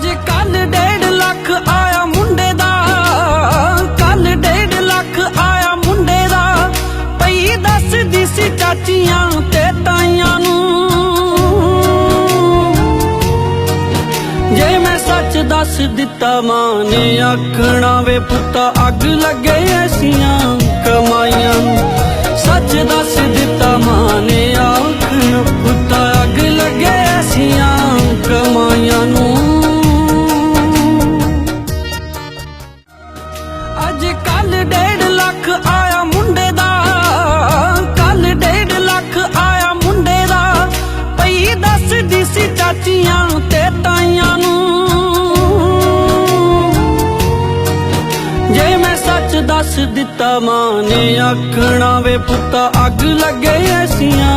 ਅੱਜ ਕੱਲ ਡੇਢ ਲੱਖ ਆਇਆ ਮੁੰਡੇ ਦਾ। ਕੱਲ ਡੇਢ ਲੱਖ ਆਇਆ ਮੁੰਡੇ ਦਾ। ਪਈ ਦੱਸਦੀ ਸੀ ਚਾਚੀਆਂ ਤੇ ਤਾਈਆਂ ਨੂੰ। ਜੇ ਮੈਂ ਸੱਚ ਦੱਸ ਦਿੱਤਾ ਮਾਂ ਨੇ ਆਖਣਾ ਵੇ ਪੁੱਤਾ ਅੱਗ ਲੱਗੇ ਐਸੀਆਂ ਅੱਜ ਕੱਲ ਡੇਢ ਲੱਖ ਆਇਆ ਮੁੰਡੇ ਦਾ। ਕੱਲ ਡੇਢ ਲੱਖ ਆਇਆ ਮੁੰਡੇ ਦਾ। ਪਈ ਦੱਸਦੀ ਸੀ ਚਾਚੀਆਂ ਤੇ ਤਾਈਆਂ ਨੂੰ। ਜੇ ਮੈਂ ਸੱਚ ਦੱਸ ਦਿੱਤਾ ਮਾਂ ਨੇ ਆਖਣਾ ਵੇ ਪੁੱਤਾ, ਅੱਗ ਲੱਗੇ ਐਸੀਆਂ